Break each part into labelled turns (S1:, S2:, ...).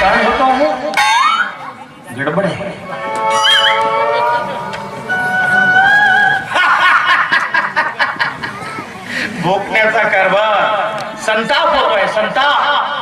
S1: काय होतो आहे गडबड कारभार संताप हवाय संताप.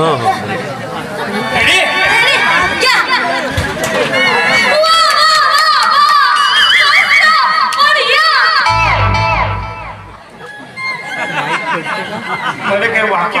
S1: हो,
S2: हो.
S1: मला काय वाक्य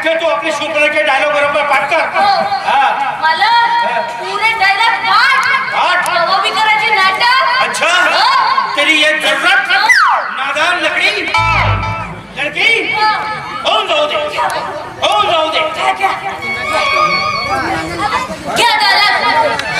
S1: रखे तू
S2: अपने शूट में
S1: के डायलॉग बराबर पाठ कर।
S2: हो,
S1: हो।
S2: हां पूरे डायलॉग पाठ
S1: पाठ।
S2: वो भी करायचे नाटक।
S1: अच्छा।
S2: हो।
S1: तेरी ये जरूरत नादान लकड़ी। लड़की। होऊन जाऊ दे होऊन जाऊ दे
S2: क्या क्या
S1: क्या डायलॉग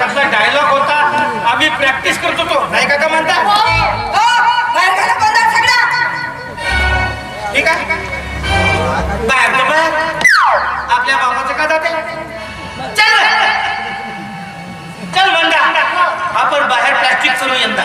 S1: त्यातला डायलॉग होता? आम्ही प्रॅक्टिस करत होतो नाही का का म्हणता ठीक आहे? बाहेर बाहेर. आपल्या बाबाचं का जाते? चल. चल म्हणता आपण बाहेर प्लॅस्टिक करू यंदा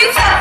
S3: You.